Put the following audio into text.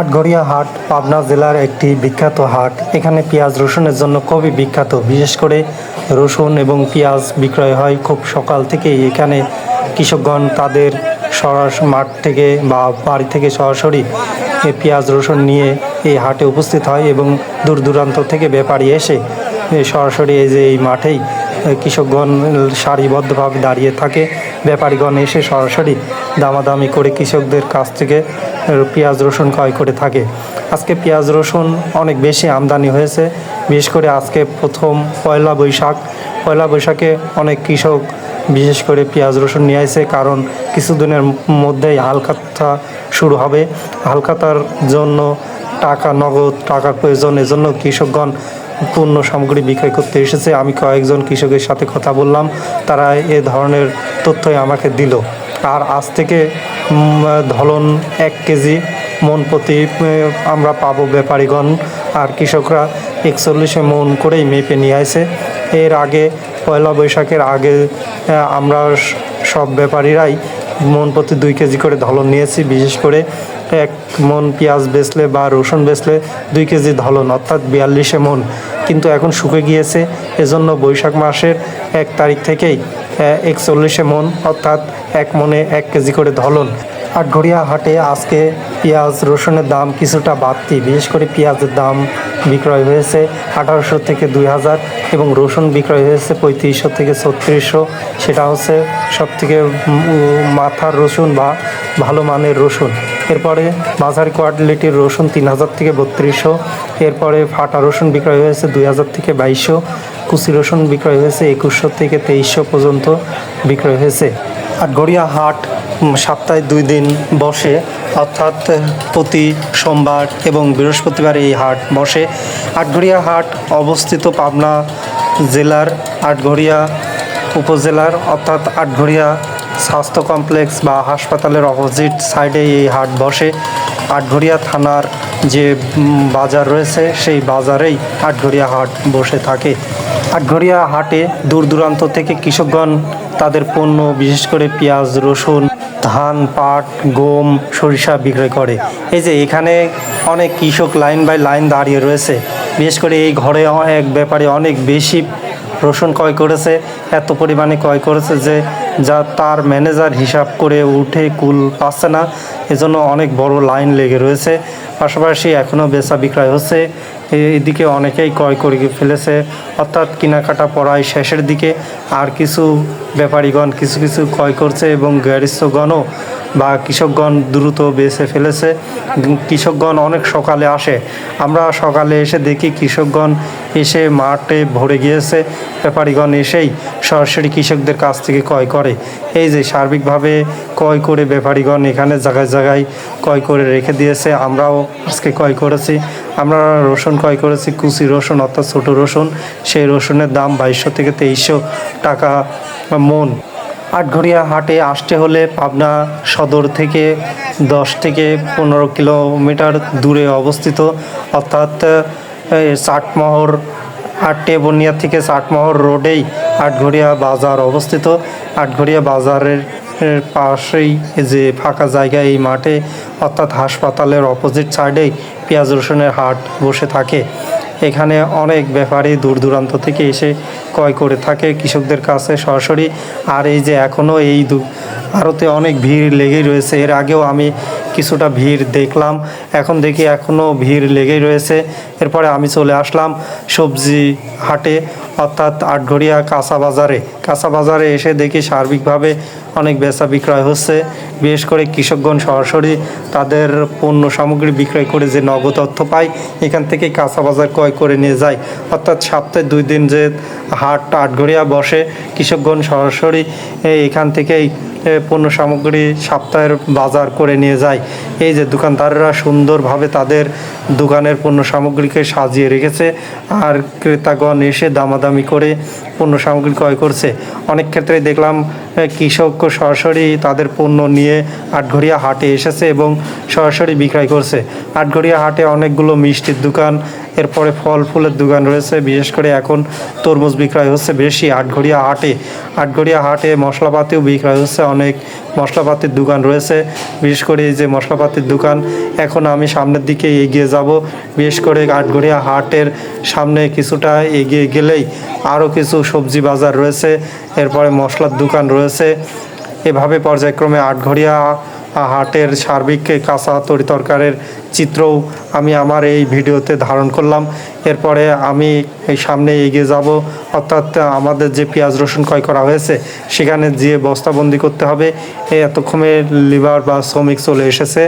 আটঘরিয়া হাট, পাবনা জেলার একটি বিখ্যাত হাট। এখানে পেঁয়াজ রসুনের জন্য খুবই বিখ্যাত। বিশেষ করে রসুন এবং পেঁয়াজ বিক্রয় হয় খুব সকাল থেকেই। এখানে কৃষকগণ তাদের সরাস মাঠ থেকে বা বাড়ি থেকে সরাসরি পেঁয়াজ রসুন নিয়ে এই হাটে উপস্থিত হয় এবং দূর দূরান্ত থেকে ব্যাপারী এসে সরাসরি এই যে এই মাঠেই কৃষকগণ সারিবদ্ধভাবে দাঁড়িয়ে থাকে। ব্যাপারীগণ এসে সরাসরি দামাদামি করে কৃষকদের কাছ থেকে পেঁয়াজ রসুন ক্রয় করে থাকে। আজকে পেঁয়াজ রসুন অনেক বেশি আমদানি হয়েছে, বিশেষ করে আজকে প্রথম পয়লা বৈশাখ। পয়লা বৈশাখে অনেক কৃষক বিশেষ করে পেঁয়াজ রসুন নিয়ে আসে, কারণ কিছুদিনের মধ্যেই হালখাতা শুরু হবে। হালখাতার জন্য টাকা নগদ, টাকার প্রয়োজন, এজন্য কৃষকগণ পণ্য সামগ্রী বিক্রয় করতে এসেছে। আমি কয়েকজন কৃষকের সাথে কথা বললাম, তারা এ ধরনের তথ্যই আমাকে দিল। আর আজ থেকে ধলন এক কেজি, মন প্রতি আমরা পাবো ব্যাপারীগণ আর কৃষকরা একচল্লিশে মন করেই মেপে নিয়ে আসে। এর আগে, পয়লা বৈশাখের আগে আমরা সব ব্যাপারীরাই মন প্রতি দুই কেজি করে ধলন নিয়েছি। বিশেষ করে এক মন পেঁয়াজ বেচলে বা রসুন বেচলে দুই কেজি ধলন, অর্থাৎ বিয়াল্লিশে মন। কিন্তু এখন শুকে গিয়েছে। এজন্য বৈশাখ মাসের এক তারিখ থেকেই একচল্লিশে মন অর্থাৎ এক মনে এক কেজি করে ধলন। আটঘরিয়া হাটে আজকে পেঁয়াজ, রসুনের দাম কিছুটা বাড়তি। বিশেষ করে পেঁয়াজের দাম বিক্রয় হয়েছে আঠারোশো থেকে দুই হাজার এবং রসুন বিক্রয় হয়েছে পঁয়ত্রিশশো থেকে ছত্রিশশো। সেটা হচ্ছে সব থেকে মাথার রসুন বা ভালো মানের রসুন। এরপরে বাজার কোয়ালিটির রসুন তিন হাজার থেকে বত্রিশশো। এরপরে ফাটা রসুন বিক্রয় হয়েছে দুই হাজার থেকে বাইশশো। কুচি রসুন বিক্রয় হয়েছে একুশশো থেকে তেইশশো পর্যন্ত বিক্রয় হয়েছে। আর গড়িয়া হাট সপ্তাহে দুই দিন বসে, অর্থাৎ প্রতি সোমবার এবং বৃহস্পতিবার এই হাট বসে। আটঘরিয়া হাট অবস্থিত পাবনা জেলার আটঘরিয়া উপজেলার, অর্থাৎ আটঘরিয়া স্বাস্থ্য কমপ্লেক্স বা হাসপাতালের অপোজিট সাইডে এই হাট বসে। আটঘরিয়া থানার যে বাজার রয়েছে, সেই বাজারেই আটঘরিয়া হাট বসে থাকে। আটঘরিয়া হাটে দূর দূরান্ত থেকে কৃষকগণ তাদের পণ্য, বিশেষ করে পেঁয়াজ, রসুন, ধান, পাট, গম, সরিষা বিক্রয় করে। এই যে এখানে অনেক কৃষক লাইন বাই লাইন দাঁড়িয়ে রয়েছে। বিশেষ করে এই ঘরে এক ব্যাপারে অনেক বেশি রসুন ক্রয় করেছে, এত পরিমাণে ক্রয় করেছে যে যা তার ম্যানেজার হিসাব করে উঠে কুল পাচ্ছে না। এজন্য অনেক বড় লাইন লেগে রয়েছে। পাশাপাশি এখনও বেচা বিক্রয় হচ্ছে। এদিকে অনেকেই ক্রয় করে ফেলেছে। অর্থাৎ কেনাকাটা পড়ায় শেষের দিকে। আর কিছু ব্যাপারীগণ কিছু কিছু ক্রয় করছে এবং গ্যারিস্থগণও বা কৃষকগণ দ্রুত বেছে ফেলেছে। কৃষকগণ অনেক সকালে আসে। আমরা সকালে এসে দেখি কৃষকগণ এসে মাঠে ভরে গিয়েছে। ব্যাপারীগণ এসেই সরাসরি কৃষকদের কাছ থেকে ক্রয় করে। এই যে সার্বিকভাবে ক্রয় করে ব্যাপারীগণ এখানে জায়গায় জায়গায় ক্রয় করে রেখে দিয়েছে, আমরাও আজকে ক্রয় করেছি। আমরা রসুন ক্রয় করেছি, কুচি রসুন অর্থাৎ ছোটো রসুন। সেই রসুনের দাম বাইশশো থেকে তেইশশো টাকা মন। আটঘরিয়া হাটে আসতে হলে পাবনা সদর থেকে দশ থেকে পনেরো কিলোমিটার দূরে অবস্থিত। অর্থাৎ চাটমহর আটটে বনিয়া থেকে চাটমহর রোডেই আটঘরিয়া বাজার অবস্থিত। আটঘরিয়া বাজারের পাশেই যে ফাঁকা জায়গা এই মাঠে, অর্থাৎ হাসপাতালের অপোজিট সাইডেই পেঁয়াজ রসুনের হাট বসে থাকে। এখানে অনেক ব্যাপারী দূর দূরান্ত থেকে এসে ক্রয় করে থাকে। কৃষকদের কাছে সরাসরি, আর এই যে এখনও এই আড়তে অনেক ভিড় লেগেই রয়েছে। এর আগেও আমি কিছুটা ভিড় দেখলাম। এখন দেখি এখনও ভিড় লেগেই রয়েছে। এরপরে আমি চলে আসলাম সবজি হাটে, অর্থাৎ আটঘরিয়া কাঁচা বাজারে। কাঁচা বাজারে এসে দেখি সার্বিকভাবে অনেক বেচা বিক্রয় হচ্ছে। বিশেষ করে কৃষকগণ সরাসরি তাদের পণ্য সামগ্রী বিক্রয় করে যে নগদ অর্থ পায়, এখান থেকে কাঁচা বাজার ক্রয় করে নিয়ে যায়। অর্থাৎ সপ্তাহে দুই দিন যে হাট আটঘরিয়া বসে, কৃষকগণ সরাসরি এখান থেকেই পণ্য সামগ্রী সপ্তাহের বাজার করে নিয়ে যায়। এই যে দোকানদাররা সুন্দরভাবে তাদের দোকানের পণ্য সামগ্রীকে সাজিয়ে রেখেছে আর ক্রেতাগণ এসে দামাদামি করে পণ্য সামগ্রী ক্রয় করছে। অনেক ক্ষেত্রে দেখলাম কৃষক সরাসরি তাদের পণ্য নিয়ে আটঘরিয়া হাটে এসেছে এবং সরাসরি বিক্রয় করছে। আটঘরিয়া হাটে অনেকগুলো মিষ্টির দোকান, এরপরে ফল ফুলের দোকান রয়েছে, বিশেষ করে এখন তরমুজ বিক্রয় হচ্ছে বেশি আটঘরিয়া হাটে। আটঘরিয়া হাটে মশলাপাতিও বিক্রয় হচ্ছে অনেক মশলাপাতির দোকান রয়েছে। বিশেষ করে এই যে মশলাপাতির দোকান, এখন আমি সামনের দিকে এগিয়ে যাব। বিশেষ করে আটঘরিয়া হাটের সামনে কিছুটা এগিয়ে গেলেই আরও কিছু সবজি বাজার রয়েছে। এরপরে মশলার দোকান রয়েছে। এভাবে পর্যায়ক্রমে আটঘরিয়া হাটের সার্বিক কাঁচা তরি তরকারের চিত্রও আমি আমার এই ভিডিওতে ধারণ করলাম। এরপরে আমি এই সামনে এগিয়ে যাব। অর্থাৎ আমাদের যে পেঁয়াজ রসুন ক্রয় করা হয়েছে, সেখানে যেয়ে বস্তাবন্দি করতে হবে। এতক্ষণে লিভার বা শ্রমিক চলে এসেছে।